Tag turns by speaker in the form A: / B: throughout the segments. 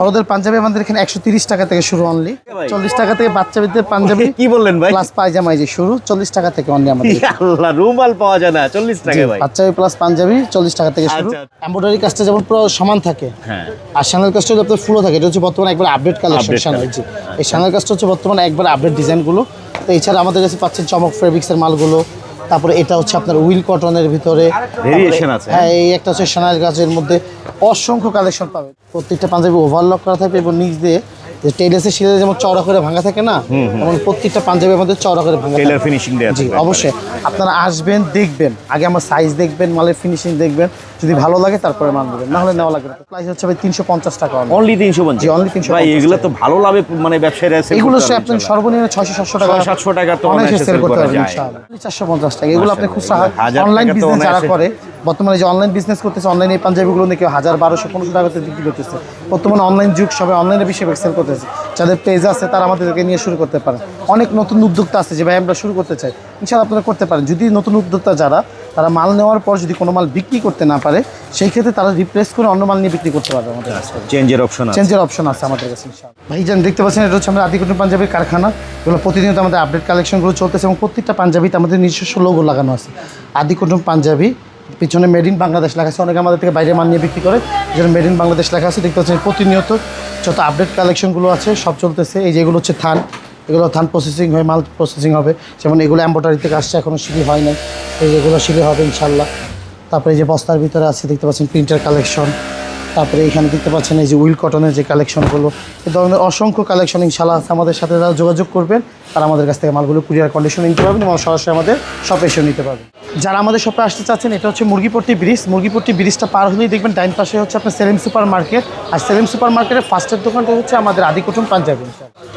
A: বড়দের পাঞ্জাবি আমাদের এখানে একশো তিরিশ টাকা থেকে শুরু অনলি চল্লিশ টাকা থেকে বাচ্চাদের পাঞ্জাবি
B: কি বললেন ভাই?
A: প্লাস পায়জামা যে শুরু চল্লিশ টাকা থেকে অনলি আমাদের
B: আল্লাহ রুমাল পাওয়া যায় না চল্লিশ টাকা ভাই।
A: বাচ্চাবি প্লাস পাঞ্জাবি চল্লিশ টাকা থেকে শুরু।
B: আচ্ছা।
A: এম্ব্রয়ডারি কাজটা যেমন পুরো সমান থাকে
B: হ্যাঁ।
A: আর শ্যানেল কাজটা আপনার ফুলও থাকে এটা হচ্ছে বর্তমানে একবার আপডেট কালেকশন
B: Update
A: শ্যানেল জি। এই শ্যানেল কাজটা হচ্ছে বর্তমানে একবার আপডেট ডিজাইনগুলো তো এছাড়া আমাদের কাছে পাচ্ছেন চমক ফেব্রিক্সের মালগুলো তারপরে এটা হচ্ছে আপনার উইল কটনের ভিতরে। হ্যাঁ এই একটা হচ্ছে সোনার গাছের মধ্যে অসংখ্য কালেকশন পাবে। প্রত্যেকটা পাঞ্জাবি ওভারলক করা থাকবে এবং নিচ দিয়ে যে টেইলার্সের শিলে যেমন চওড়া করে ভাঙা থাকে না এবং প্রত্যেকটা পাঞ্জাবি আমাদের চওড়া করে ভাঙা
B: টেলার ফিনিশিং দেয়া
A: জি অবশ্যই। আপনারা আসবেন দেখবেন। আগে আমার সাইজ দেখবেন মালের ফিনিশিং দেখবেন। যদি ভালো লাগে তারপরে মাল নেবেন। না হলে নেওয়া লাগবে প্রাইস হচ্ছে ভাই তিনশো পঞ্চাশ টাকা
B: অনলি তিনশো পঞ্চাশ।
A: only 350
B: ভাই এগুলো তো ভালো লাভে মানে ব্যবসায়ীরা sell
A: এগুলো সে
B: পারবে
A: সর্বনিম্ন ছয়শো সাতশো টাকা
B: 600 টাকা তো
A: অনায়াসে সেল করতে পারবেন চারশো পঞ্চাশ টাকা এগুলো আপনি খুচরা অনলাইন বিজনেস যারা করে বর্তমানে যে অনলাইন বিজনেস করতেছে অনলাইনে এই পাঞ্জাবিগুলো নিয়ে কেউ হাজার বারোশো পনেরোশো টাকাতে বিক্রি করতেছে। বর্তমানে অনলাইন যুগ সবাই অনলাইনে বেশি সেল করতেছে। যাদের পেজ আছে তারা আমাদেরকে নিয়ে শুরু করতে পারে। অনেক নতুন উদ্যোক্তা আছে যে ভাই আমরা শুরু করতে চাই। ইনশাআল্লাহ আপনারা করতে পারেন। যদি নতুন উদ্যোক্তা যারা তারা মাল নেওয়ার পর যদি কোনো মাল বিক্রি করতে না পারে সেই ক্ষেত্রে তারা রিপ্লেস করে অন্য মাল নিয়ে বিক্রি করতে পারবে আমাদের কাছে।
B: চেঞ্জের অপশন
A: চেঞ্জের অপশন আছে আমাদের কাছে ইনশাআল্লাহ। ভাই যান দেখতে পাচ্ছেন এটা হচ্ছে আমাদের আদিকুটুম পাঞ্জাবির কারখানা। এগুলো প্রতিনিয়ত আমাদের আপডেট কালেকশনগুলো চলতেছে এবং প্রত্যেকটা পাঞ্জাবিতে আমাদের নিজস্ব লোগো লাগানো আছে। আদিকুটুম পাঞ্জাবি পিছনে মেড ইন বাংলাদেশ লেখা আছে। অনেকে আমাদের থেকে বাইরে মান নিয়ে বিক্রি করে যেন মেড ইন বাংলাদেশ লেখা আছে। দেখতে পাচ্ছেন প্রতিনিয়ত যত আপডেট কালেকশনগুলো আছে সব চলতেছে। এই যেগুলো হচ্ছে থান। এগুলো ধান প্রসেসিং হয়ে, মাল প্রসেসিং হবে। যেমন এগুলো অ্যাম্বোটারি থেকে আসছে এখনও সিঁড়ি হয় নাই। এই এগুলো সিঁড়ি হবে ইনশাল্লাহ। তারপরে যে বস্তার ভিতরে আছে, দেখতে পাচ্ছেন প্রিন্টার কালেকশন তারপরে এখানে দেখতে পাচ্ছেন এই যে উইল কটনের যে কালেকশনগুলো এ ধরনের অসংখ্য কালেকশন ইনশাল্লাহ আছে আমাদের সাথে, যারা যোগাযোগ করবেন, তারা আমাদের কাছ থেকে মালগুলো কুরিয়ার কন্ডিশনে নিতে পারবেন এবং সরাসরি আমাদের শপে এসেও নিতে পারবেন। যারা আমাদের শপে আসতে চাচ্ছেন, এটা হচ্ছে মুরগিপট্টি ব্রিজ। মুরগিপট্টি ব্রিজটা পার হলেই দেখবেন ডাইন পাশে হচ্ছে আপনার সেলিম সুপার মার্কেট আর সেলিম সুপার মার্কেটের ফার্স্টের দোকানটা হচ্ছে আমাদের আদিকুটুম পাঞ্জাবি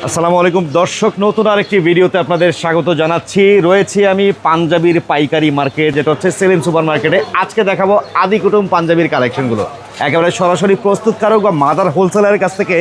B: আসসালামু আলাইকুম। দর্শক, নতুন আরেকটি ভিডিওতে আপনাদের স্বাগত জানাচ্ছি। রয়েছি আমি পাঞ্জাবির পাইকারি মার্কেট, যেটা হচ্ছে সেলিম সুপার মার্কেটে আজকে দেখাবো আদি কুটুম পাঞ্জাবির কালেকশনগুলো একেবারে সরাসরি প্রস্তুতকারক বা মাদার হোলসেলারের কাছ থেকে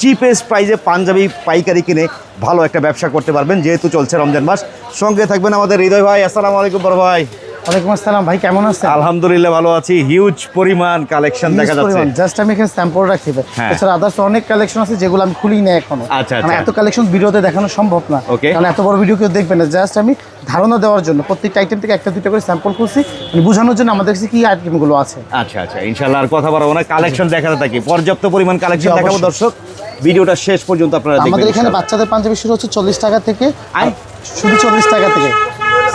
B: চিপেস্ট প্রাইজে পাঞ্জাবি পাইকারি কিনে ভালো একটা ব্যবসা করতে পারবেন, যেহেতু চলছে রমজান মাস। সঙ্গে থাকবেন আমাদের হৃদয় ভাই। আসসালামু আলাইকুম বড় ভাই।
A: ওয়ালাইকুম আসসালাম ভাই কেমন আছেন?
B: আলহামদুলিল্লাহ ভালো আছি। হিউজ পরিমাণ কালেকশন দেখা যাচ্ছে।
A: জাস্ট আমি এখানে স্যাম্পল রাখি ভাই।
B: হ্যাঁ।
A: এছাড়া আদার্স অনেক কালেকশন আছে যেগুলো আমি খুলি না এখনও।
B: আচ্ছা,
A: মানে
B: আচ্ছা।
A: এত কালেকশন ভিডিওতে দেখানো সম্ভব না. কারণ এত বড় ভিডিও কেউ দেখবে না। জাস্ট আমি ধারণা দেওয়ার জন্য প্রত্যেকটা আইটেম থেকে একটা দুটো করে স্যাম্পল খুলছি। মানে বোঝানোর জন্য আমাদের কাছে কি আইটেমগুলো আছে।
B: আচ্ছা আচ্ছা। ইনশাল্লাহ আর কথা বাড়াবো না। কালেকশন দেখাতে থাকি। পর্যাপ্ত পরিমাণ কালেকশন দেখাবো দর্শক। ভিডিওটা শেষ পর্যন্ত আপনারা দেখবেন
A: আমাদের এখানে বাচ্চাদের পাঞ্জাবি শুরু হচ্ছে চল্লিশ টাকা থেকে
B: আই?
A: শুধু চল্লিশ টাকা থেকে।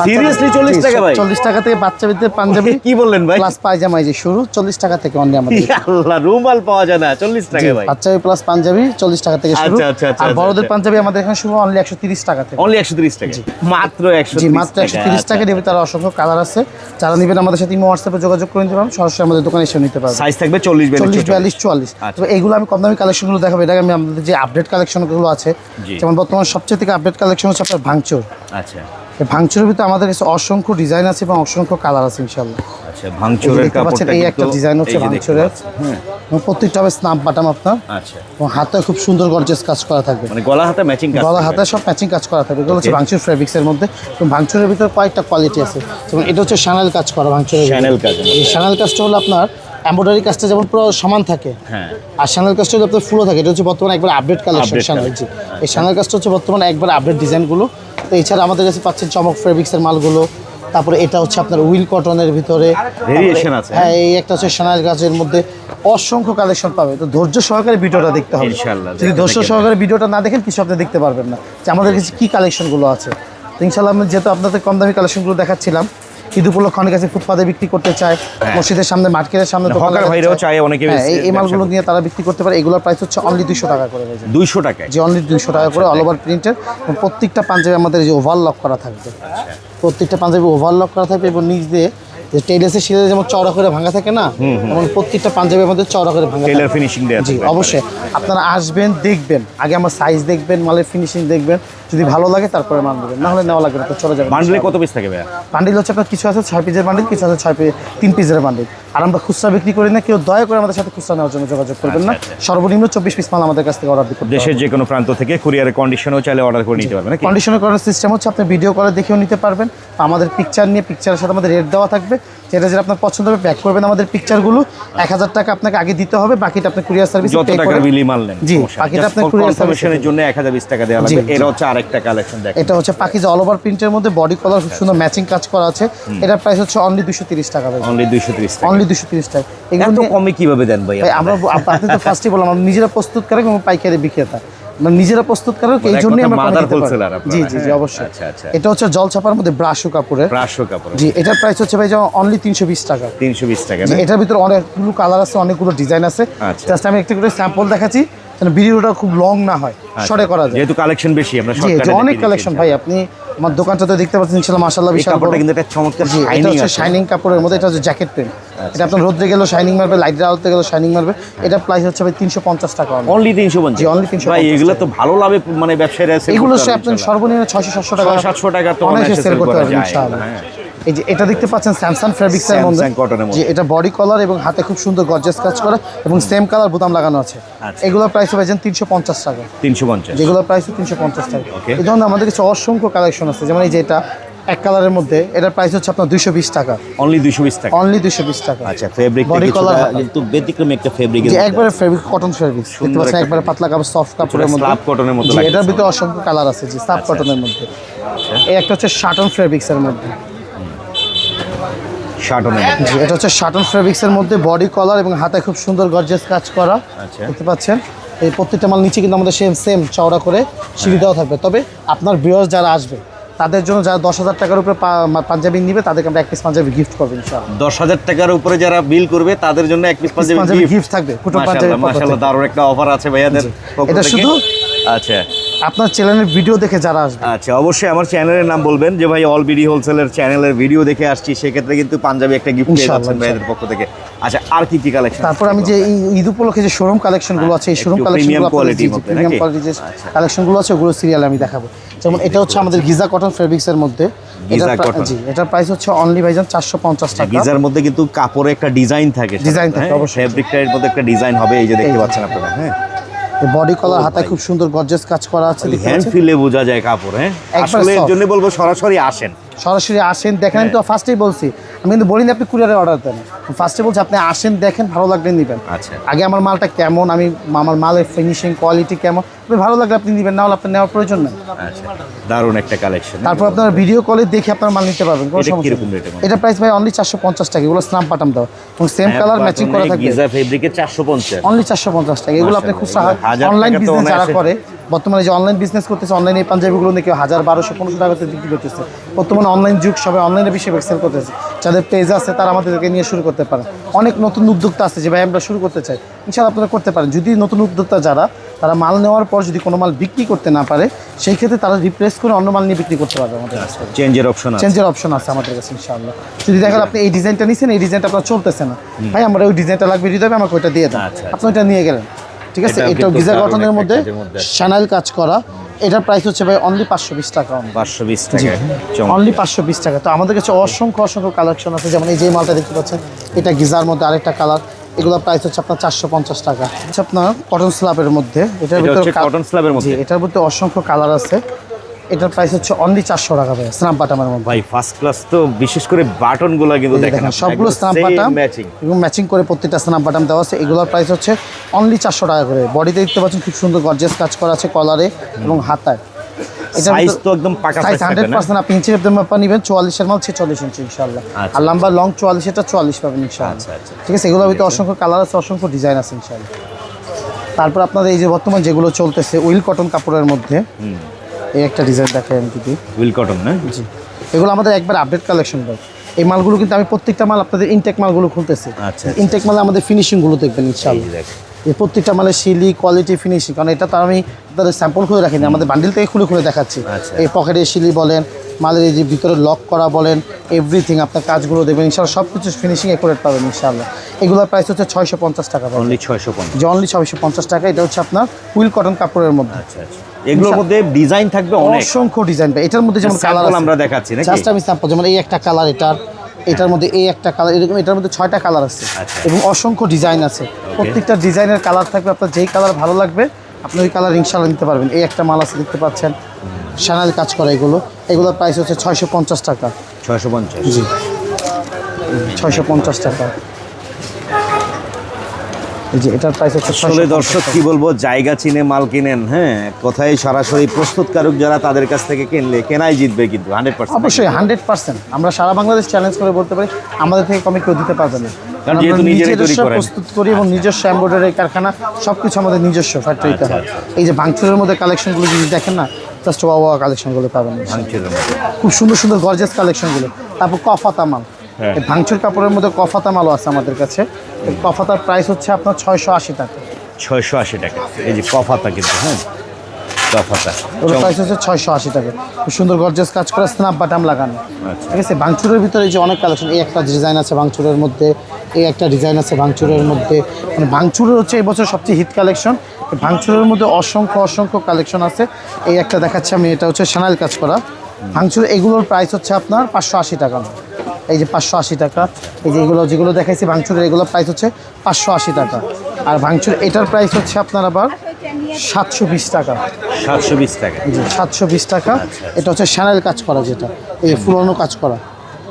B: Seriously 40 টাকা ভাই?
A: চল্লিশ টাকা থেকে বাচ্চাদের পাঞ্জাবি
B: কি বললেন ভাই?
A: প্লাস পায়জামা এই যে শুরু চল্লিশ টাকা থেকে অনলি আমাদের।
B: আল্লাহ রুমাল পাওয়া যায় না চল্লিশ টাকা ভাই।
A: প্লাস পাঞ্জাবি চল্লিশ টাকা থেকে শুরু।
B: আচ্ছা, আচ্ছা, আচ্ছা,
A: আর বড়দের। পাঞ্জাবি আমাদের এখানে শুরু অনলি একশো তিরিশ টাকা থেকে।
B: অনলি একশো তিরিশ টাকা। মাত্র একশো
A: জি মাত্র একশো তিরিশ টাকা নেবে তার অসংখ্য কালার আছে। যারা নেবেন আমাদের সাথে ইমো হোয়াটসঅ্যাপে যোগাযোগ করে নিতে পারবেন সরাসরি আমাদের দোকানে এসে নিতে পারবেন।
B: সাইজ থাকবে চল্লিশ
A: চল্লিশ
B: বিয়াল্লিশ
A: বিয়াল্লিশ চুয়াল্লিশ। তো এইগুলো আমি কম দামি কালেকশনগুলো দেখাবো এটা আমি আমাদের যে আপডেট কালেকশনগুলো আছে যেমন বর্তমান সবচেয়ে থেকে আপডেট কালেকশন হচ্ছে আপনার ভাঙচুর।
B: আচ্ছা।
A: ভাঙচুরের ভিতরে আমাদের কাছে অসংখ্য ডিজাইন আছে এবং অসংখ্য কালার আছে ইনশাল্লাহ
B: আচ্ছা ভাঙচুরের কাপড়টা
A: এই একটা ডিজাইন হচ্ছে ভাঙচুরের।
B: হ্যাঁ।
A: প্রত্যেকটা হবে স্নাপ বাটাম আপনার।
B: আচ্ছা।
A: এবং হাতে খুব সুন্দর গর্জেস কাজ করা থাকবে।
B: মানে গলা হাতে ম্যাচিং কাজ
A: গলা। হাতে সব ম্যাচিং কাজ করা থাকবে। এগুলো হচ্ছে. ভাঙচুর ফেব্রিক্সের মধ্যে। এবং ভাঙচুরের ভিতরে কয়েকটা কোয়ালিটি আছে। যেমন এটা হচ্ছে শ্যানেল কাজ করা ভাঙচুরের
B: কাজের মধ্যে।
A: এই শ্যানেল কাজটা হলো আপনার এম্ব্রয়ডারি কাজটা যেমন পুরো সমান থাকে
B: হ্যাঁ।
A: আর শ্যানেল কাজটা হলো আপনার ফুলও থাকে। এটা হচ্ছে বর্তমানে একবার আপডেট কালেকশন শ্যানেল জি। এই শ্যানেল কাজটা হচ্ছে বর্তমানে একবার আপডেট ডিজাইনগুলো তো এছাড়া আমাদের কাছে পাচ্ছেন চমক ফেব্রিক্সের মালগুলো। তারপরে এটা হচ্ছে আপনার উইল কটনের ভিতরে। ভেরিয়েশন
B: আছে।
A: হ্যাঁ। এই একটা হচ্ছে সোনার গাছের মধ্যে অসংখ্য কালেকশন পাবে তো ধৈর্য সহকারে ভিডিওটা দেখতে হবে।
B: ইনশাআল্লাহ,
A: যদি ধৈর্য সহকারে ভিডিওটা না দেখেন কিছু আপনি দেখতে পারবেন না। যে আমাদের কাছে কি কালেকশনগুলো আছে। তো ইনশাল্লাহ আমি যেহেতু আপনাদের কম দামি কালেকশনগুলো দেখাচ্ছিলাম ঈদ উপলক্ষে অনেক কাছে ফুটপাতে বিক্রি করতে চায় মসজিদের সামনে মার্কেটের সামনে
B: হকার ভাইরাও
A: চায়।
B: চায় অনেকে
A: হ্যাঁ এই- মালগুলো নিয়ে তারা বিক্রি করতে পারে এগুলোর প্রাইস হচ্ছে অনলি দুইশো টাকা করে
B: দুইশো টাকা
A: যে অনলি দুইশো টাকা করে অল ওভার প্রিন্টের প্রত্যেকটা পাঞ্জাবি আমাদের যে ওভারলক করা থাকবে। প্রত্যেকটা পাঞ্জাবি ওভারলক করা থাকবে এবং নিচ দিয়ে যে টেইলার্সের যেমন চওড়া করে ভাঙা থাকে না এবং প্রত্যেকটা চওড়া করে ভাঙা
B: ফিনিশিং দেওয়া
A: জি অবশ্যই। আপনারা আসবেন দেখবেন। আগে আমার সাইজ দেখবেন মালের ফিনিশিং দেখবেন। যদি ভালো লাগে তারপরে মাল নেবেন। না হলে নেওয়া লাগবে না তো চলে যাবে।
B: বান্ডলে কত পিস থাকে ভাইয়া?
A: বান্ডিল হচ্ছে আপনার কিছু আছে ছয় পিসের বান্ডিল কিছু আছে ছয় পিস তিন পিসের বান্ডিল আর আমরা খুচরা বিক্রি করি না কেউ দয়া করে আমাদের সাথে খুচরা নেওয়ার জন্য যোগাযোগ করবেন না।
B: আচ্ছা,
A: সর্বনিম্ন চব্বিশ পিস মাল আমাদের কাছ থেকে অর্ডার দিতে
B: দেশের যে কোনো প্রান্ত থেকে কুরিয়ারের কন্ডিশনও চাইলে অর্ডার করে নিতে পারবেন
A: কন্ডিশনার করার সিস্টেম হচ্ছে আপনি ভিডিও কলে দেখেও নিতে পারবেন। আমাদের পিকচার নিয়ে পিকচারের সাথে আমাদের রেট দেওয়া থাকবে। যেটা যেটা আপনার পছন্দ হবে প্যাক করবেন আমাদের পিকচারগুলো এক হাজার টাকা আপনাকে আগে দিতে হবে বাকিটা আপনি কুরিয়ার সার্ভিস
B: যত টাকার বিলি মাল নেন
A: জি, বাকিটা courier service
B: কনফার্মেশনের জন্য এক হাজার বিশ টাকা দেওয়া লাগবে। এটা হচ্ছে আরেকটা কালেকশন দেখ
A: এটা হচ্ছে পাকিজা অল ওভার প্রিন্টের মধ্যে বডি কলার খুব সুন্দর ম্যাচিং কাজ করা আছে। এটার প্রাইস হচ্ছে অনলি দুশো তিরিশ টাকা ভাই।
B: অনলি দুইশো ত্রিশ টাকা।
A: অনলি দুশো তিরিশ টাকা। এগুলো
B: কমে কীভাবে দেন ভাই
A: আমরা আপ- আপনি তো ফার্স্টই বললাম আমরা নিজেরা প্রস্তুত করে এবং পাইকারি বিক্রেতা। নিজেরা প্রস্তুত করে এই
B: মানে এক
A: জন্যই
B: কথা
A: আমরা। জি জি জি
B: হ্যাঁ?
A: অবশ্যই।
B: আচ্ছা, আচ্ছা।
A: এটা হচ্ছে জল ছাপার মধ্যে ব্রাশো কাপড়ের।
B: কাপড়
A: জি এটার প্রাইস হচ্ছে ভাই অনলি তিনশো বিশ টাকা।
B: তিনশো বিশ টাকা
A: জি এটার ভিতরে অনেকগুলো কালার আছে অনেকগুলো ডিজাইন আছে।
B: আচ্ছা।
A: জাস্ট আমি একটা করে স্যাম্পল দেখাচ্ছি যেন ভিডিওটা খুব লং না হয়। শর্টে করা যায়।
B: যেহেতু কালেকশন বেশি আমরা
A: অনেক কালেকশন ভাই আপনি আমার দোকানটা তো দেখতে পাচ্ছেন ইনশাল্লাহ মাশাআল্লাহ বিশাল বড়।
B: কিন্তু এটা চমৎকার
A: এটা
B: শাইনিং
A: হচ্ছে শাইনিং কাপড়ের মধ্যে এটা হচ্ছে জ্যাকেট পেন এটা আপনার রোদ্রে গেলে শাইনিং মারবে লাইট আলোতে গেলে শাইনিং মারবে। এটা প্রাইস হচ্ছে ভাই তিনশো পঞ্চাশ টাকা only।
B: অনলি তিনশো পঞ্চাশ।
A: জি, অনলি 350
B: ভাই এগুলো তো ভালো লাভে মানে ব্যবসায়ীরা আছে
A: এগুলো সে আপনার সর্বনিম্ন 600 700 টাকা
B: 700 টাকা তো
A: অনায়াসে সেল করতে পারবেন ইনশাআল্লাহ।
B: হ্যাঁ।
A: এই যে এটা দেখতে পাচ্ছেন স্যামসাং ফেব্রিক্স এর মধ্যে।
B: মধ্যে।
A: এটা বডি কলার এবং হাতে খুব সুন্দর গর্জিয়াস কাজ করা এবং সেম কালার বোতাম লাগানো আছে।
B: আচ্ছা।
A: এগুলোর প্রাইস পাইছেন তিনশো পঞ্চাশ টাকা।
B: তিনশো পঞ্চাশ।
A: যেগুলোর প্রাইস তিনশো পঞ্চাশ টাকা।
B: Okay.
A: এই ধরনের আমাদের কাছে অসংখ্য কালেকশন আছে। যেমন এই যে এটা এক কালারের মধ্যে এটার প্রাইস হচ্ছে আপনার দুইশো বিশ টাকা।
B: অনলি দুশো বিশ টাকা।
A: অনলি দুইশো বিশ টাকা।
B: আচ্ছা ফেব্রিক
A: বডি হাতা।
B: কিন্তু ব্যতিক্রমী একটা ফেব্রিক
A: যে একবারে ফেব্রিক কটন ফেব্রিক দেখতে পাচ্ছেন একবারে পাতলা কাপড় সফট কাপড়ের মধ্যে।
B: cotton এর মতো
A: এটার ভিতরে অসংখ্য কালার আছে জি সাব কটনের মধ্যে। এই একটা হচ্ছে শাটন ফেব্রিক্স এর মধ্যে।
B: শার্টনের
A: জি এটা হচ্ছে শাটন ফেব্রিক্স এর মধ্যে বডি কলার এবং হাতে খুব সুন্দর গর্জিয়াস কাজ করা।
B: আচ্ছা।
A: দেখতে পাচ্ছেন? এই প্রত্যেকটা মাল নিচে কিন্তু আমাদের সেম সেম চওড়া করে সিঁড়ি দেওয়া থাকবে। তবে আপনার ভিউয়ার্স যারা আসবে তাদের জন্য যারা দশ হাজার টাকার উপরে পাঞ্জাবি নিবে তাদেরকে আমরা এক পিস পাঞ্জাবি গিফট করব ইনশাআল্লাহ।
B: দশ হাজার টাকার উপরে যারা বিল করবে তাদের জন্য এক পিস পাঞ্জাবি
A: গিফট থাকবে কুটো পাঞ্জাবি
B: মাশাআল্লাহ, দারুণ একটা অফার আছে ভাইয়াদের
A: এটা শুধু
B: আচ্ছা।
A: আপনার চ্যানেলের ভিডিও দেখে যারা আসবে।
B: আচ্ছা অবশ্যই আমার চ্যানেলের নাম বলবেন। যে ভাই অল বিডি হোলসেলের চ্যানেলের ভিডিও দেখে আসছি সেক্ষেত্রে কিন্তু পাঞ্জাবি একটা গিফট পেয়ে যাচ্ছেন ভাইয়াদের পক্ষ থেকে। আচ্ছা আর কি কি কালেকশন
A: তারপর আমি যে ঈদ উপলক্ষে যে শোরুম কালেকশনগুলো আছে এই শোরুম কালেকশনগুলো
B: মধ্যে
A: প্রিমিয়াম
B: আচ্ছা।
A: কালেকশনগুলো আছে ওগুলো সিরিয়াল আমি দেখাবো। যেমন এটা হচ্ছে আমাদের গিজা কটন ফেব্রিক্স এর মধ্যে। এটার জি এটার প্রাইস হচ্ছে অনলি ভাইজান চারশো পঞ্চাশ টাকা।
B: গিজার মধ্যে কিন্তু কাপড়ে একটা ডিজাইন থাকে
A: Design থাকে, অবশ্যই।
B: ফেব্রিকটার মধ্যে একটা ডিজাইন হবে এই যে দেখতে পাচ্ছেন আপনারা হ্যাঁ?
A: বডি কলার হাতায় খুব সুন্দর গর্জেস কাজ করা আছে
B: হ্যান্ড ফিলে বোঝা যায় কাপড় হ্যাঁ? আসলে এর জন্য বলব সরাসরি আসেন।
A: সরাসরি আসেন দেখেন আমি তো ফার্স্টেই বলছি আমি কিন্তু বলিনি আপনি কুরিয়ারে অর্ডার দেন। ফার্স্টে বলছি আপনি আসেন দেখেন ভালো লাগলে নেবেন।
B: আচ্ছা।
A: আগে আমার মালটা কেমন আমি আমার মালের ফিনিশিং কোয়ালিটি কেমন আপনি ভালো লাগলে আপনি নেবেন না হলে আপনার নেওয়ার প্রয়োজন নেই।
B: আচ্ছা দারুণ একটা কালেকশন
A: তারপর আপনার ভিডিও কলে দেখে আপনার মাল নিতে পারবেন কোনো
B: এটা
A: সমস্যা প্রাইস ভাই অনলি চারশো পঞ্চাশ টাকা এগুলো স্নাম পাঠাম দাও এবং সেম কালার ম্যাচিং করা থাকবে।
B: গিজা ফেব্রিকে চারশো পঞ্চাশ।
A: অনলি চারশো পঞ্চাশ টাকা এগুলো আপনি খুচরা অনলাইন বিজনেস যারা করে বর্তমানে যে অনলাইন বিজনেস করতেছে অনলাইনে এই পাঞ্জাবিগুলো নিয়ে কেউ হাজার বারোশো পনেরোশো টাকাতে বিক্রি করতেছে। বর্তমানে অনলাইন যুগ সবাই অনলাইনে বেশি সেল করতেছে। যাদের পেজ আছে তারা আমাদেরকে নিয়ে শুরু করতে পারে। অনেক নতুন উদ্যোক্তা আছে যে ভাই আমরা শুরু করতে চাই। ইনশাআল্লাহ আপনারা করতে পারেন। যদি নতুন উদ্যোক্তা যারা তারা মাল নেওয়ার পর যদি কোনো মাল বিক্রি করতে না পারে সেই ক্ষেত্রে তারা রিপ্লেস করে অন্য মাল নিয়ে বিক্রি করতে পারবে আমাদের কাছ।
B: চেঞ্জের অপশন
A: চেঞ্জের অপশন আছে আমাদের কাছে ইনশাআল্লাহ। যদি দেখেন আপনি এই ডিজাইনটা নিছেন এই ডিজাইনটা আপনার চলতেছে না। ভাই আমার ওই ডিজাইনটা লাগবে হৃদয় আমাকে ওইটা দিয়ে দেন।
B: আচ্ছা,
A: আপনি ওইটা নিয়ে গেলেন। ঠিক আছে?
B: এটাও
A: এটাও গিজার কটনের মধ্যে সানাইল কাজ করা। এটার প্রাইস হচ্ছে ভাই অনলি পাঁচশো বিশ টাকা
B: পাঁচশো বিশ টাকা।
A: অনলি পাঁচশো বিশ টাকা। তো আমাদের কাছে অসংখ্য অসংখ্য কালেকশন আছে। যেমন এই যে মালটা দেখতে পাচ্ছেন এটা গিজার মধ্যে আরেকটা কালার এগুলোর প্রাইস হচ্ছে আপনার চারশো পঞ্চাশ টাকা। হচ্ছে আপনার কটন স্ল্যাবের মধ্যে। এটার ভিতরে
B: কটন স্ল্যাবের মধ্যে।
A: এটার মধ্যে অসংখ্য কালার আছে। এটার প্রাইস হচ্ছে অনলি চারশো টাকা ভাই স্নাম বাটামের মধ্যে।
B: ভাই ফার্স্ট ক্লাস তো বিশেষ করে বাটনগুলা কিন্তু দেখেন
A: সবগুলো স্নাপ বাটাম এবং ম্যাচিং করে প্রত্যেকটা স্নাপ বাটাম দেওয়া আছে। এগুলোর প্রাইস হচ্ছে অনলি চারশো টাকা করে। বডিতে দেখতে পাচ্ছেন খুব সুন্দর গর্জিয়াস কাজ করা আছে কলারে এবং হাতায়।
B: সাইজ তো একদম পাকা
A: সাইজ
B: সাইজ
A: হান্ড্রেড
B: থাকবে না?
A: পার্সেন্ট আপনি ইঞ্চি একদম মাপা নেবেন চুয়াল্লিশের মাল ছেচল্লিশ ইঞ্চি ইনশাল্লাহ
B: আচ্ছা।
A: আর লম্বা লং চুয়াল্লিশেরটা চুয়াল্লিশ পাবেন ইনশাল্লাহ
B: আচ্ছা, আচ্ছা।
A: ঠিক আছে এগুলোর ভিতরে অসংখ্য কালার আছে অসংখ্য ডিজাইন আছে ইনশাল্লাহ তারপর আপনাদের এই যে বর্তমান যেগুলো চলতেছে উইল কটন কাপড়ের মধ্যে এই একটা ডিজাইন দেখাই আমি যদি
B: উইল কটন না?
A: জি। এগুলো আমাদের একবার আপডেট কালেকশন ভাই এই মালগুলো কিন্তু আমি প্রত্যেকটা মাল আপনাদের ইনটেক মালগুলো খুলতেছি।
B: আচ্ছা,
A: ইনটেক মালে আমাদের ফিনিশিংগুলো দেখবেন
B: এই
A: ইনশাল্লাহ
B: যে দেখেন।
A: এই প্রত্যেকটা মালের শিলি কোয়ালিটি ফিনিশিং কারণ এটা তো আমি তাদের স্যাম্পল খুলে রাখিনি আমাদের বান্ডিল থেকে খুলে খুলে দেখাচ্ছি।
B: আচ্ছা।
A: এই পকেটের শিলি বলেন মালের এই যে ভিতরে লক করা বলেন এভরিথিং আপনার কাজগুলো দেবেন ইনশাল্লাহ সব কিছু ফিনিশিং একুরেট পাবেন ইনশাল্লাহ এগুলোর প্রাইস হচ্ছে ছয়শো পঞ্চাশ টাকা
B: অনলি ছয়শো পঞ্চাশ।
A: অনলি ছয়শো পঞ্চাশ টাকা এটা হচ্ছে আপনার উইল কটন কাপড়ের মধ্যে।
B: আচ্ছা আচ্ছা। এগুলোর মধ্যে ডিজাইন থাকবে অনেক।
A: অসংখ্য ডিজাইন এটার মধ্যে যেমন কালার
B: আমরা দেখাচ্ছি
A: জাস্ট আমি স্যাম্পল যেমন এই একটা কালার এটার এটার মধ্যে এই একটা কালার এরকম এটার মধ্যে ছয়টা কালার আছে।
B: আচ্ছা।
A: এবং অসংখ্য ডিজাইন আছে। প্রত্যেকটা ডিজাইনের কালার থাকবে আপনার যেই কালার ভালো লাগবে আপনি ওই কালার ইনশাল্লাহ নিতে পারবেন। এই একটা মাল আছে দেখতে পাচ্ছেন। সানাল কাজ করা এগুলো। এগুলোর প্রাইস হচ্ছে ছয়শো পঞ্চাশ টাকা।
B: ছয়শো পঞ্চাশ।
A: জি। ছয়শো পঞ্চাশ টাকা। যে এটার প্রাইস হচ্ছে
B: আসলে দর্শক কি বলব জায়গা চিনে মাল কিনেন হ্যাঁ? কোথায় সরাসরি প্রস্তুতকারক যারা তাদের কাছ থেকে কিনলে কেনাই জিতবে কিন্তু হান্ড্রেড পার্সেন্ট
A: অবশ্যই হান্ড্রেড পার্সেন্ট আমরা সারা বাংলাদেশ চ্যালেঞ্জ করে বলতে পারি আমাদের থেকে কমে কেউ দিতে পারবে না।
B: কারণ যেহেতু নিজেরাই তৈরি করেন।
A: প্রস্তুত করি এবং নিজস্ব এম্ব্রয়ডারি কারখানা সব কিছু আমাদের নিজস্ব ফ্যাক্টরিতে
B: আচ্ছা,
A: হয়। এই যে ভাঙচুরের মধ্যে কালেকশনগুলো যদি দেখেন না জাস্ট ওয়া ওয়া কালেকশনগুলো পাবেন। খুব সুন্দর সুন্দর গর্জাস কালেকশনগুলো তারপর কফাতা মাল। ভাঙচুর কাপড়ের মধ্যে কফাতা মালও আছে আমাদের কাছে। কফাতার প্রাইস হচ্ছে আপনার ছয়শো আশি টাকা।
B: ছয়শো আশি টাকা। এই যে কফাতা কিন্তু হ্যাঁ। কফাতা।
A: ওর প্রাইস হচ্ছে ছয়শো আশি টাকা। খুব সুন্দর গর্জাস কাজ করা বাটাম লাগানো।
B: আচ্ছা।
A: ঠিক আছে? ভাঙচুরের ভিতরে যে অনেক কালেকশন এই একটা ডিজাইন আছে ভাঙচুরের মধ্যে এই একটা ডিজাইন আছে ভাঙচুরের মধ্যে। মানে ভাঙচুরের হচ্ছে এই বছর সবচেয়ে হিট কালেকশন ভাঙচুরের মধ্যে অসংখ্য অসংখ্য কালেকশন আছে। এই একটা দেখাচ্ছি আমি এটা হচ্ছে সানাইল কাজ করা। ভাঙচুর এগুলোর প্রাইস হচ্ছে আপনার পাঁচশো আশি টাকা। এই যে পাঁচশো আশি টাকা। এই যে এগুলো যেগুলো দেখাইছি ভাঙচুরের এগুলোর প্রাইস হচ্ছে পাঁচশো আশি টাকা। আর ভাঙচুর এটার প্রাইস হচ্ছে আপনার আবার সাতশো বিশ টাকা।
B: সাতশো বিশ টাকা।
A: সাতশো বিশ টাকা।
B: আচ্ছা,
A: এটা হচ্ছে শ্যানেল কাজ করা যেটা এই ফুলানো কাজ করা।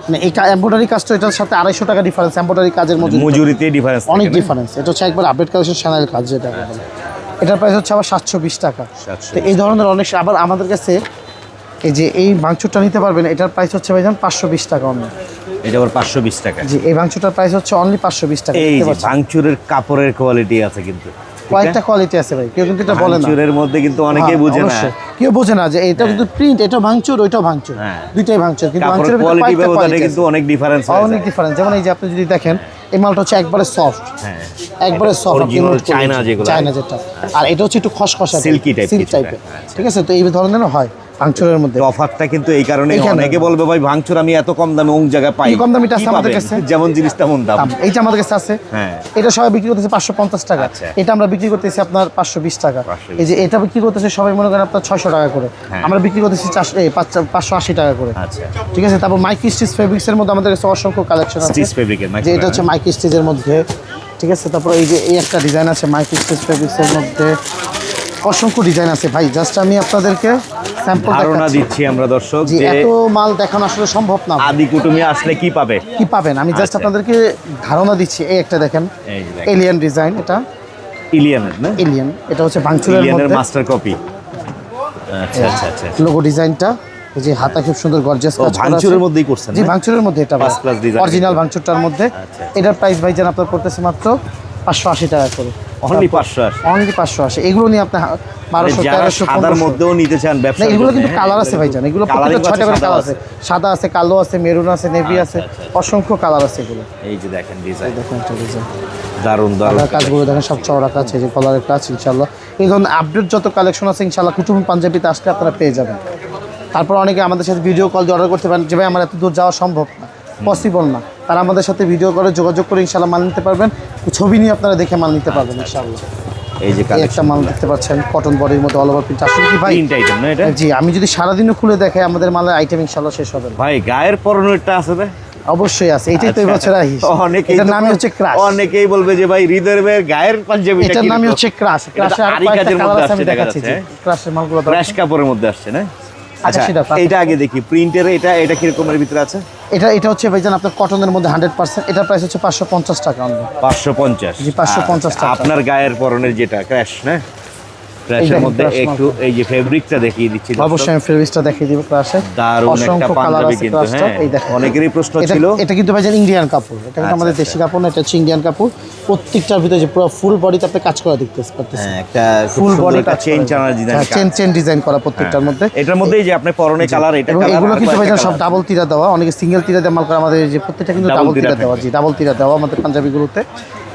A: মানে এই এম্ব্রয়ডারি কাজটা এটার সাথে আড়াইশো টাকা ডিফারেন্স এম্ব্রয়ডারি কাজের মধ্যে
B: মজুরিতে ডিফারেন্স
A: অনেক ডিফারেন্স এটা হচ্ছে একবার আপডেট কালেকশন শ্যানেল কাজ যেটা এটার প্রাইস হচ্ছে আবার সাতশো বিশ টাকা। তো এই ধরনের অনেক আবার আমাদের কাছে এই যে এই ভাঙচুরটা নিতে পারবেন এটার প্রাইস হচ্ছে ভাইজান পাঁচশো বিশ টাকা অনলি।
B: এটা আবার পাঁচশো বিশ টাকা।
A: জি এই ভাঙচুরটার প্রাইস হচ্ছে অনলি পাঁচশো বিশ টাকা
B: এই? ভাঙচুরের কাপড়ের কোয়ালিটি আছে কিন্তু
A: কয়েকটা কোয়ালিটি আছে ভাই কেউ কিন্তু এটা বলে না।
B: ভাঙচুরের মধ্যে কিন্তু অনেকেই
A: হ্যাঁ,
B: বুঝে না।
A: কেউ বোঝে না যে এটা কিন্তু প্রিন্ট এটা ভাঙচুর ওইটাও ভাঙচুর।
B: হ্যাঁ।
A: দুইটাই ভাঙচুর কিন্তু ভাঙচুরের
B: কোয়ালিটি ব্যবধানে কিন্তু অনেক ডিফারেন্স
A: অনেক ডিফারেন্স যেমন এই যে আপনি যদি দেখেন এই মালটা হচ্ছে একবারে সফট
B: হ্যাঁ।
A: একবারে সফট
B: চায়না যেগুলো।
A: চায়না যেটা। আর এটা হচ্ছে একটু খসখসা
B: Silky type
A: সিল্ক টাইপের। ঠিক আছে? তো এই ধরনের হয়। ভাঙচুরের মধ্যে।
B: অফারটা কিন্তু এই কারণে। অনেকে বলবে ভাই ভাঙচুর আমি এত কম দামে অন্য জায়গায় পাই।
A: কম আছে
B: কি
A: আমাদের কাছে?
B: যেমন জিনিস তেমন দাম।
A: দাম। এই যে আমাদের কাছে আছে।
B: হ্যাঁ।
A: এটা সবাই বিক্রি করতেছে পাঁচশো পঞ্চাশ টাকা।
B: আচ্ছা।
A: এটা আমরা বিক্রি করতেছি আপনার পাঁচশো বিশ টাকা। এই যে এটা বিক্রি করতেছে সবাই মনে করেন আপনার ছয়শো টাকা করে।
B: হ্যাঁ।
A: আমরা বিক্রি করতেছি চারশো পাঁচশো আশি টাকা করে।
B: আচ্ছা।
A: ঠিক আছে? তারপর মাইক স্টিচ ফেব্রিক্সের মধ্যে আমাদের কাছে অসংখ্য কালেকশন আছে।
B: স্টিচ
A: যে এটা হচ্ছে মাইক স্টিচের মধ্যে। ঠিক আছে? তারপর এই যে এই একটা ডিজাইন আছে মাইক স্টিচ ফেব্রিক্সের মধ্যে। অসংখ্য ডিজাইন আছে ভাই জাস্ট আমি আপনাদেরকে স্যাম্পল
B: ধারণা দিচ্ছি আমরা দর্শক
A: যে এত মাল দেখানো আসলে সম্ভব না।
B: আদি কুটুমি আসলে কি পাবে?
A: কি পাবেন? আমি জাস্ট
B: আচ্ছা।
A: আপনাদেরকে ধারণা দিচ্ছি এই একটা দেখেন এলিয়ান ডিজাইন এটা।
B: এলিয়ান না?
A: এলিয়ান এটা হচ্ছে ভাঙচুরের মধ্যে।
B: মাস্টার কপি আচ্ছা আচ্ছা আচ্ছা।
A: লোগো ডিজাইনটা এই যে হাতা খুব সুন্দর গর্জিয়াস কাজ করা
B: ভাঙচুরের মধ্যেই করছেন
A: জি? ভাঙচুরের মধ্যে এটা অরিজিনাল ভাঙচুরটার মধ্যে।
B: আচ্ছা।
A: এটার প্রাইস ভাই ভাইজান আপনার পড়তেছে মাত্র পাঁচশো আশি টাকা করে।
B: অনলি পাঁচশো আশি।
A: অনলি পাঁচশো আশি। এগুলো নিয়ে আপনি
B: মানে যারা
A: তেরোশো
B: সাদার মধ্যেও নিতে চান ব্যবসা
A: এগুলো কিন্তু কালার আছে ভাইজান। এগুলো প্রত্যেকটা ছয়টা করে কালার আছে। সাদা আছে কালো আছে মেরুন আছে নেভি আছে। অসংখ্য কালার আছে এগুলো।
B: এই যে দেখেন ডিজাইন
A: দেখুন একটা ডিজাইন
B: দারুণ দারুণ
A: কলার কাজগুলো দেখেন সব চওড়া কাজ এই যে কলারের কাজ এই ধরনের আপডেট যত কালেকশন আছে কুটুম পাঞ্জাবিতে আসলে আপনারা পেয়ে যাবেন। তারপর অনেকে আমাদের সাথে ভিডিও কল দিয়ে অর্ডার করতে পারেন যে ভাই আমার এত দূর যাওয়া সম্ভব না। পসিবল না। তারা আমাদের সাথে ভিডিও করে যোগাযোগ করে ইনশাল্লাহ মাল নিতে পারবেন। ছবি নিয়ে আপনারা দেখে মাল নিতে পারবেন ইনশাল্লাহ
B: এই যে
A: একটা মাল দেখতে পাচ্ছেন কটন বডির মধ্যে অল ওভার প্রিন্ট আসলে কি ভাই?
B: প্রিন্ট আইটেম না এটা?
A: জি আমি যদি খুলে দেখাই আমাদের মালের আইটেম শেষ হবে
B: ভাই গায়ের পরনেরটা আছে
A: অবশ্যই আছে এটাই তো এবছর আহিস
B: আচ্ছা। অনেকেই
A: এটার নামই হচ্ছে ক্রাশ
B: অনেকেই বলবে যে ভাই হৃদয়ের গায়ের
A: এটার নামই হচ্ছে ক্রাশ ক্রাশের আর
B: আরি কাজের মধ্যে
A: আছে দেখাচ্ছি ক্রাশের মালগুলো
B: ক্র্যাশ কাপড়ের মধ্যে আসছে না? আচ্ছা
A: সেটা
B: এটা আগে দেখি প্রিন্টের এটা এটা কিরকমের ভিতরে আছে?
A: এটা এটা হচ্ছে ভাইজান আপনার কটনের মধ্যে হান্ড্রেড পার্সেন্ট এটার প্রাইস হচ্ছে পাঁচশো পঞ্চাশ টাকা
B: পাঁচশো পঞ্চাশ।
A: জি, 550 টাকা।
B: আপনার গায়ের পরনের যেটা ক্র্যাশ না? ক্র্যাশের
A: দেখেন,
B: মধ্যে একটু এই যে ফেব্রিকটা দেখিয়ে দিচ্ছি
A: অবশ্যই আমি ফেব্রিক্সটা দেখিয়ে দিব ক্রাশে
B: দারুণ একটা পাঞ্জাবি কিন্তু হ্যাঁ
A: দেখেন
B: অনেকেরই প্রশ্ন ছিল।
A: এটা কিন্তু ভাইজান ইন্ডিয়ান কাপড়। এটা কিন্তু
B: আচ্ছা,
A: আমাদের
B: আচ্ছা।
A: দেশি কাপড় না এটা হচ্ছে ইন্ডিয়ান কাপড়। প্রত্যেকটার ভিতরে যে পুরো ফুল বডিতে আপনি কাজ করা দেখতে পারতেছেন।
B: হ্যাঁ একটা
A: ফুল বডি
B: একটা চেইন চানার ডিজাইন
A: চেন চেন ডিজাইন করা প্রত্যেকটার মধ্যে।
B: এটার মধ্যেই যে আপনি পরনে কালার এটা কালার
A: এগুলো কিন্তু ভাইজান সব ডাবল তিরা দেওয়া অনেকে সিঙ্গেল তিরা দেওয়া মাল করে আমাদের যে প্রত্যেকটা কিন্তু ডাবল
B: তিরা
A: তিরা দেওয়া জি ডাবল তিরা দেওয়া আমাদের পাঞ্জাবিগুলোতে।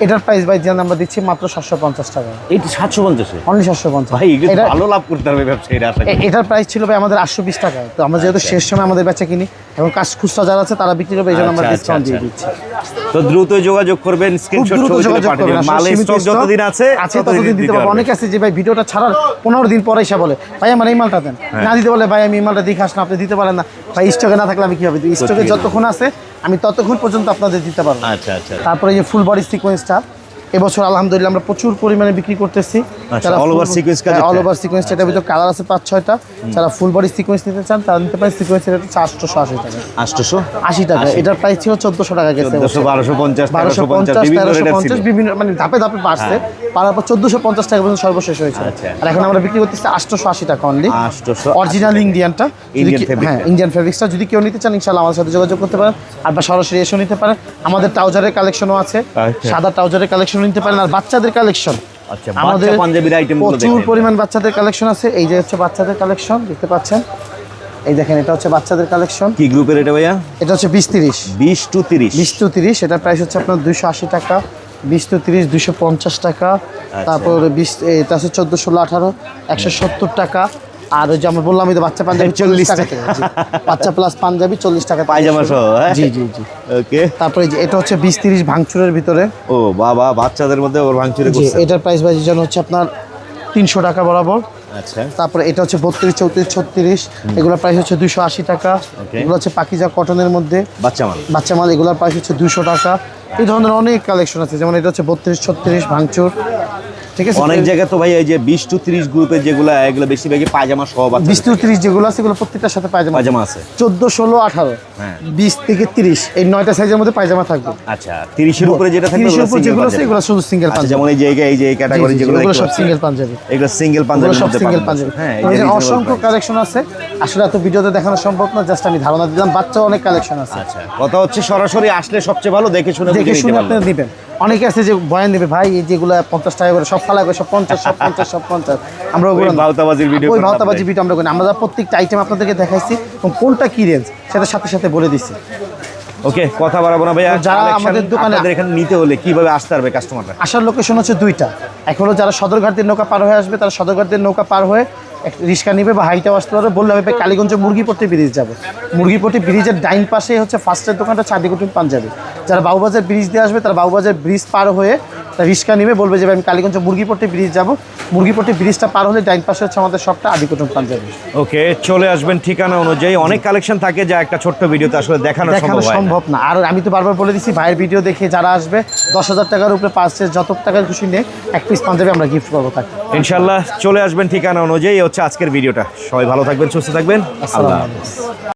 A: এটার প্রাইস ভাইজান আমরা দিচ্ছি মাত্র সাতশো পঞ্চাশ টাকা।
B: এইটি সাতশো পঞ্চাশে
A: অনলি সাতশো পঞ্চাশ।
B: ভাই
A: এটা
B: ভালো লাভ করতে হবে ব্যবসায়ীরা আশা করি।
A: এটার প্রাইস ছিল ভাই আমাদের আটশো বিশ টাকা। তো আমরা যেহেতু শেষ সময় আমাদের বেচা কিনি এবং কাজ খুচরা যারা আছে তারা বিক্রি করবে এই জন্য আমরা
B: আচ্ছা,
A: ডিসকাউন্ট
B: আচ্ছা,
A: দিয়ে দিচ্ছি।
B: তো দ্রুত যোগাযোগ করবেন স্ক্রিনশট ছবি তুলে দিন মালের স্টক যতদিন আছে
A: আছে ততদিন দিতে পারব অনেক আছে যে ভাই ভিডিওটা ছাড়ার পনেরো দিন পরে এসে বলে ভাই আমার এই মালটা দেন।
B: হ্যাঁ।
A: না দিতে বলে ভাই আমি এই মালটা দেখে আসলাম আপনি দিতে পারেন না। ভাই স্টকে না থাকলে আমি কীভাবে দিই? স্টকে যতক্ষণ আছে আমি ততক্ষণ পর্যন্ত আপনাদের দিতে পারব
B: আচ্ছা আচ্ছা।
A: তারপরে যে ফুল বডি সিকোয়েন্সটা এবছর আলহামদুলিল্লাহ আমরা প্রচুর পরিমাণে বিক্রি করতেছি।
B: আচ্ছা, কাজ
A: অল ওভার সিকোয়েন্স এটার ভিতরে কালার আছে পাঁচ ছয়টা। যারা ফুল বডি সিকোয়েন্স নিতে চান তারা নিতে পারেন। সিকোয়েন্স এটা হচ্ছে আটশোশো আশি টাকা।
B: আটশোশো?
A: আশি টাকা। এটার প্রাইস ছিল চোদ্দশো টাকা গেছে
B: বারোশো পঞ্চাশ
A: বারোশো
B: পঞ্চাশ
A: তেরোশো পঞ্চাশ বিভিন্ন মানে ধাপে ধাপে বাড়ছে। পারার পর চোদ্দশো পঞ্চাশ টাকা পর্যন্ত সর্বশেষ হয়েছে।
B: আচ্ছা।
A: আর এখন আমরা বিক্রি করতেছি আটশোশো আশি টাকা অনলি
B: আটশোশো
A: অরিজিনাল ইন্ডিয়ানটা হ্যাঁ। ইন্ডিয়ান ফেব্রিক্সটা যদি কেউ নিতে চান ইনশাল্লাহ আমাদের সাথে যোগাযোগ করতে পারেন। আর বা সরাসরি এসেও নিতে পারেন। আমাদের ট্রাউজারের কালেকশনও আছে।
B: আচ্ছা।
A: সাদা ট্রাউজারের কালেকশন নিতে পারেন আর বাচ্চাদের কালেকশন
B: আচ্ছা বাচ্চা পাঞ্জাবির আইটেম
A: প্রচুর পরিমাণ বাচ্চাদের কালেকশন আছে। এই যে হচ্ছে বাচ্চাদের কালেকশন দেখতে পাচ্ছেন? এই দেখেন এটা হচ্ছে বাচ্চাদের কালেকশন
B: কি গ্রুপের এটা ভাইয়া?
A: এটা হচ্ছে বিশ তিরিশ।
B: বিশ টু তিরিশ।
A: বিশ টু তিরিশ এটার প্রাইস হচ্ছে আপনার দুইশো আশি টাকা। বিশ টু তিরিশ দুইশো পঞ্চাশ টাকা।
B: আচ্ছা।
A: তারপর বিশ এটা হচ্ছে চোদ্দ ষোলো আঠারো একশো সত্তর টাকা। আর ওই যে আমরা বললাম যে বাচ্চা পাঞ্জাবি চল্লিশ টাকা। বাচ্চা প্লাস পাঞ্জাবি চল্লিশ টাকা
B: পায়জামা সহ, হ্যাঁ?
A: জি জি জি।
B: ওকে
A: তারপরে যে এটা হচ্ছে বিশ তিরিশ ভাঙচুরের ভিতরে।
B: ও বাবা বাচ্চাদের মধ্যে ওর ভাঙচুরে
A: এটার প্রাইস বাজি যেন হচ্ছে আপনার তিনশো টাকা বরাবর।
B: আচ্ছা।
A: তারপরে এটা হচ্ছে বত্রিশ চৌত্রিশ ছত্রিশ। এগুলোর প্রাইস হচ্ছে দুশো আশি টাকা. এগুলো হচ্ছে পাকিজা কটনের মধ্যে।
B: বাচ্চা মাল।
A: বাচ্চা মাল এগুলোর প্রাইস হচ্ছে দুশো টাকা। এই ধরনের অনেক কালেকশন আছে যেমন এটা হচ্ছে বত্রিশ ছত্রিশ ভাঙচুর। ঠিক আছে
B: অনেক জায়গায় তো ভাই এই যে বিশ টু তিরিশ গ্রুপের যেগুলো এগুলো বেশিরভাগই পায়জামা সহ বাচ্চা
A: বিশ থেকে তিরিশ যেগুলো আছে এগুলো প্রত্যেকটার সাথে পায়জামা
B: পায়জামা আছে।
A: চোদ্দ ষোলো আঠারো
B: হ্যাঁ।
A: বিশ থেকে তিরিশ এই নয়টা সাইজের মধ্যে পায়জামা থাকবে।
B: আচ্ছা তিরিশের উপরে যেটা থাকবে
A: তিরিশের উপর যেগুলো আছে এগুলো শুধু সিঙ্গেল
B: আচ্ছা
A: পাঞ্জাবি।
B: যেমন এই যে এই- এই যে ক্যাটাগরি যেগুলো
A: সব সিঙ্গেল পাঞ্জাবি।
B: এগুলো সিঙ্গেল
A: এগুলো
B: পাঞ্জাবির
A: সব সিঙ্গেল পাঞ্জাবি।
B: হ্যাঁ
A: অসংখ্য কালেকশন আছে। আসলে এত ভিডিওতে দেখানো সম্ভব না জাস্ট আমি ধারণা দিলাম বাচ্চা অনেক কালেকশন আছে।
B: আচ্ছা কথা হচ্ছে সরাসরি আসলে সবচেয়ে ভালো দেখে শুনে
A: দেখে শুনে। আপনারা নেবেন অনেকে আছে যে বয়ান নেবে ভাই এই যেগুলো পঞ্চাশ টাকা করে সব ফালা করে সব পঞ্চাশ সব পঞ্চাশ সব পঞ্চাশ। আমরা
B: ওই ভাওতাবাজির ভিডিও
A: ওই
B: করেন
A: ভাওতাবাজি
B: আপনি।
A: ভিডিও আমরা করি আমরা প্রত্যেকটা আইটেম আপনাদেরকে দেখাইছি এবং কোনটা কি রেঞ্জ সেটা সাথে সাথে বলে দিচ্ছি
B: ওকে কথা বাড়াবো না ভাইয়া।
A: যারা আমাদের দোকানে-
B: এখানে নিতে হলে কীভাবে আসতে পারবে কাস্টমাররা
A: আসার লোকেশন হচ্ছে দুইটা। এক হলো যারা সদরঘাট দিয়ে নৌকা পার হয়ে আসবে তারা সদরঘাট দিয়ে নৌকা পার হয়ে রিক্সা নিবে বা হাইটেও আসতে পারবে, বললে হবে কালীগঞ্জ মুরগিপট্টি ব্রিজ যাবে। মুরগিপট্টি ব্রিজের ডাইন পাশে হচ্ছে ফার্স্টের দোকানটা চাঁদিকুটুম পাঞ্জাবি। যারা বাবুবাজার ব্রিজ দিয়ে আসবে, তারা বাবুবাজার ব্রিজ পার হয়ে রিক্সা নিবে বলবে যে আমি কালীগঞ্জ মুরগিপট্টি ব্রিজ যাব। মুরগিপট্টি ব্রিজটা পার হলে ডাইন পাশে হচ্ছে আমাদের সবটা আদিকুটুম পাঞ্জাবি।
B: ওকে চলে আসবেন ঠিকানা অনুযায়ী। অনেক কালেকশন থাকে যা একটা ছোট্ট ভিডিওতে আসলে দেখানো
A: দেখানো
B: সম্ভব না।
A: আর আমি তো বারবার বলে দিচ্ছি ভাইয়ের ভিডিও দেখে যারা আসবে দশ হাজার টাকার উপরে পার্সেস যত টাকার খুশি নিয়ে এক পিস পাঞ্জাবি আমরা গিফট করব তাকে।
B: ইনশাল্লাহ চলে আসবেন ঠিকানা অনুযায়ী। হচ্ছে আজকের ভিডিওটা সবাই ভালো থাকবেন সুস্থ থাকবেন।
A: আসসালামু
B: আল্লাহ